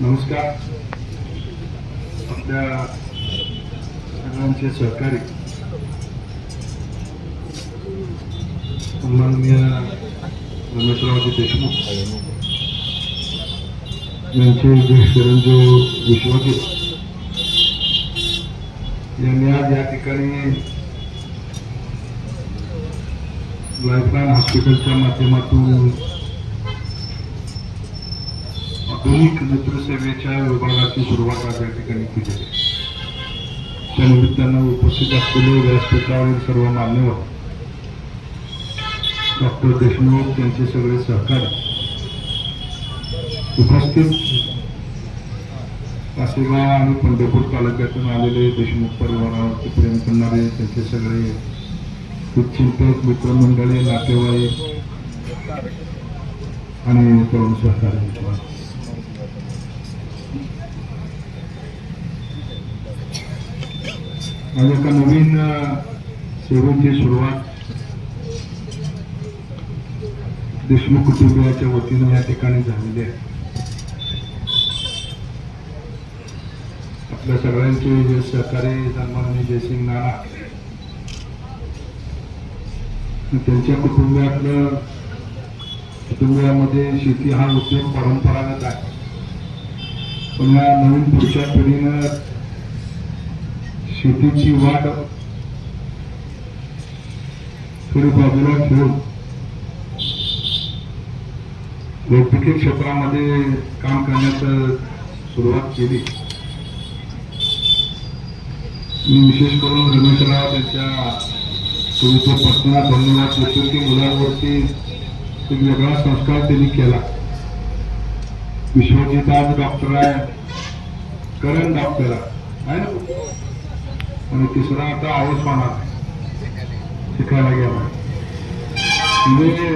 नमस्कार. आपल्या सगळ्यांचे सहकारी. सन्माननीय रमेशरावजी देशमुख. यांचे ज्येष्ठ रंजू विश्वजित यांनी आज या ठिकाणी लाईफलाईन हॉस्पिटलच्या माध्यमातून आधुनिक नेत्रसेवेच्या विभागाची सुरुवात आज या ठिकाणी केली आहे. त्या निमित्तानं उपस्थित असलेले व्यासपीठावरील सर्व मान्यवर डॉक्टर देशमुख त्यांचे सगळे सहकारी उपस्थित कासेगाव आणि पंढरपूर तालुक्यातून आलेले देशमुख परिवारावरती प्रेम करणारे त्यांचे सगळे हितचिंतक मित्रमंडळी नातेवाईक आणि तरुण सहकारी. आज एका नवीन सेवेची सुरुवात देशमुख कुटुंबियाच्या वतीनं या ठिकाणी झालेली आहे. आपल्या सगळ्यांचे जे सहकारी सन्माननीय जयसिंग नाना त्यांच्या कुटुंबियातलं कुटुंबियामध्ये शेती हा उद्योग परंपरागत आहे. पण या नवीन पुढच्या पिढीनं शेतीची वाट थोडी बाजूला ठेवून वैद्यकीय क्षेत्रामध्ये काम करण्यास सुरुवात केली. मी विशेष करून रमेशराव त्यांच्या तुमचं पत्ना धन्यवाद देतो की मुलांवरती एक वेगळा संस्कार त्यांनी केला. विश्वजित आज डॉक्टर आहे. करण डॉक्टर आहे ना? आणि तिसरा आता आऊस पाहणार शिकायला गेला. म्हणजे